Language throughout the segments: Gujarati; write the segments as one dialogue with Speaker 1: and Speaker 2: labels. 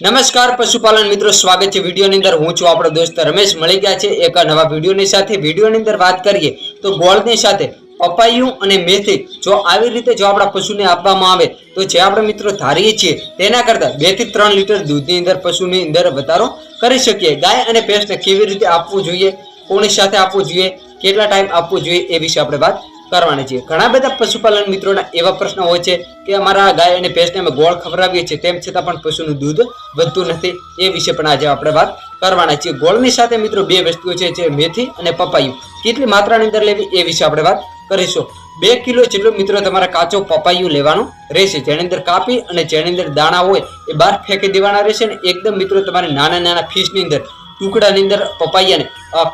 Speaker 1: નમસ્કાર પશુપાલન મિત્રો, સ્વાગત છે વિડીયોની અંદર. હું છું આપણો દોસ્ત રમેશ. મળી ગયા છે એક નવા વિડીયોની સાથે. વિડીયોની અંદર વાત કરીએ તો ગોળની સાથે પપાયું અને મેથી. જો આવી રીતે જો આપણા પશુને આપવામાં આવે તો જે આપણે મિત્રો ધારીએ છીએ તેના કરતાં બેથી ત્રણ લીટર દૂધની અંદર પશુની અંદર વધારો કરી શકીએ. ગાય અને ભેંસને કેવી રીતે આપવું જોઈએ, કોની સાથે આપવું જોઈએ, કેટલા ટાઈમ આપવું જોઈએ એ વિશે આપણે વાત કરવાની છે. ઘણા બધા પશુપાલન મિત્રોના એવા પ્રશ્નો હોય છે કે અમારા ગાય અને ભેંસને અમે ગોળ ખવડાવીએ છીએ, તેમ છતાં પણ પશુનું દૂધ વધતું નથી. એ વિશે પણ આજે આપણે વાત કરવાના છીએ. ગોળની સાથે મિત્રો બે વસ્તુઓ છે, જે મેથી અને પપાયું. કેટલી માત્રાની અંદર લેવી એ વિશે આપણે વાત કરીશું. બે કિલો જેટલો મિત્રો તમારે કાચો પપાયું લેવાનું રહેશે. જેની અંદર કાપી અને જેની અંદર દાણા હોય એ બહાર ફેંકી દેવાના રહેશે અને એકદમ મિત્રો તમારે નાના નાના ફીસની અંદર, ટુકડાની અંદર પપાયાને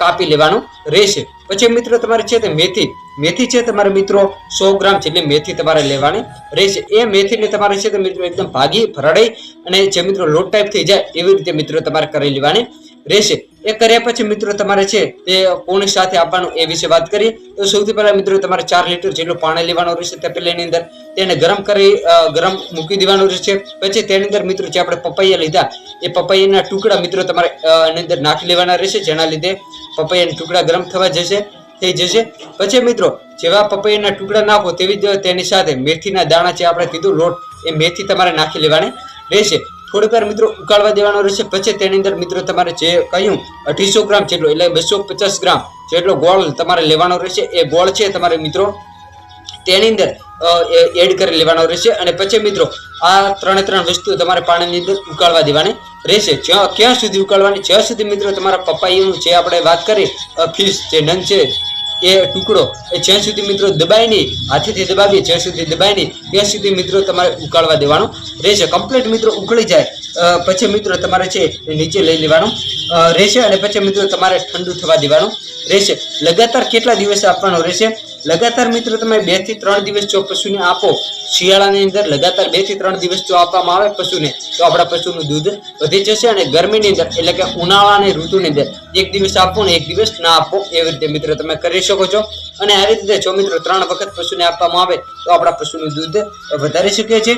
Speaker 1: કાપી લેવાનું રહેશે. પછી મિત્રો તમારે છે તે મેથી મેથી છે તમારે મિત્રો સો ગ્રામ જેટલી મેથી તમારે લેવાની રહેશે. એ મેથીને તમારે છે મિત્રો એકદમ ભાગી, ભરડાઈ અને જે મિત્રો લોટ ટાઈપ થઈ જાય એવી રીતે મિત્રો તમારે કરી લેવાની રહેશે. એ કર્યા પછી મિત્રો તમારે છે તે કોણ સાથે આપવાનું એ વિશે વાત કરીએ તો સૌથી પહેલાં મિત્રો તમારે ચાર લીટર જેટલું પાણી લેવાનું રહેશે તે પહેલાની અંદર. તેને ગરમ કરી ગરમ મૂકી દેવાનું રહેશે. પછી તેની અંદર મિત્રો જે આપણે પપૈયા લીધા, એ પપૈયાના ટુકડા મિત્રો તમારે એની અંદર નાખી લેવાના રહેશે. જેના લીધે પપૈયાના ટુકડા ગરમ થવા જશે. થઈ જશે. પછી મિત્રો, જેવા પપૈયાના ટુકડા નાખો તેવી જ તેની સાથે મેથીના દાણા જે આપણે કીધું, લોટ, એ મેથી તમારે નાખી લેવાની રહેશે. થોડીક વાર મિત્રો ઉકાળવા દેવાનો રહેશે. પછી તેની અંદર મિત્રો તમારે જે કહ્યું, અઢીસો ગ્રામ જેટલો, એટલે બસો પચાસ ગ્રામ જેટલો ગોળ તમારે લેવાનો રહેશે. એ ગોળ છે તમારે મિત્રો તેની અંદર એડ કરી લેવાનો રહેશે. અને પછી મિત્રો, આ ત્રણે ત્રણ વસ્તુ તમારે પાણીની અંદર ઉકાળવા દેવાની રહેશે. જ્યાં, ક્યાં સુધી ઉકાળવાની? જ્યાં સુધી મિત્રો તમારા પપાઈનું જે આપણે વાત કરી ફીસ જે નન છે એ ટુકડો એ જ્યાં સુધી મિત્રો દબાય નહીં હાથેથી દબાવીએ જ્યાં સુધી દબાય નહીં ત્યાં સુધી મિત્રો તમારે ઉકાળવા દેવાનું રહેશે. કમ્પ્લીટ મિત્રો ઉકળી જાય. પછી મિત્રો તમારે છે એ નીચે લઈ લેવાનું. રહેશે અને પછી મિત્રો તમારે ઠંડુ થવા દેવાનું રહેશે. લગાતાર કેટલા દિવસ આપવાનો રહેશે? લગાતાર મિત્રો, તમે બેથી ત્રણ દિવસ જો પશુને આપો, શિયાળાની અંદર લગાતાર બેથી ત્રણ દિવસ જો આપવામાં આવે પશુને, તો આપણા પશુનું દૂધ વધી જશે અને ગરમીની અંદર, એટલે કે ઉનાળાની ઋતુની અંદર, એક દિવસ આપો ને એક દિવસ ના આપો, એવી રીતે મિત્રો, તમે કરી શકો છો. અને આવી રીતે જો મિત્રો, ત્રણ વખત પશુને આપવામાં આવે, તો આપણા પશુનું દૂધ વધારી શકે છે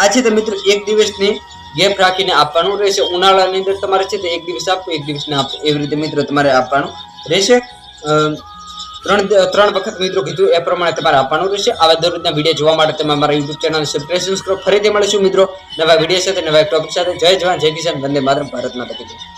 Speaker 1: આ છે તો મિત્રો, એક દિવસની ગેપ રાખીને આપવાનું રહેશે. ઉનાળાની અંદર તમારે છે તો એક દિવસ આપો, એક દિવસ ના આપો, એવી રીતે મિત્રો, તમારે આપવાનું રહેશે. ત્રણ ત્રણ વખત મિત્રો કીધું એ પ્રમાણે તમારે આપવાનું રહેશે. આવા દરરોજના વીડિયો જોવા માટે તમે અમારા યુટ્યુબ ચેનલ સબસ્ક્રાઈબ કરો ફરીથી મળીશું મિત્રો. નવા વીડિયો સાથે, નવા ટોપિક સાથે. જય જવાન, જય કિસાન. વંદે માત્ર ભારત માતા કી જય.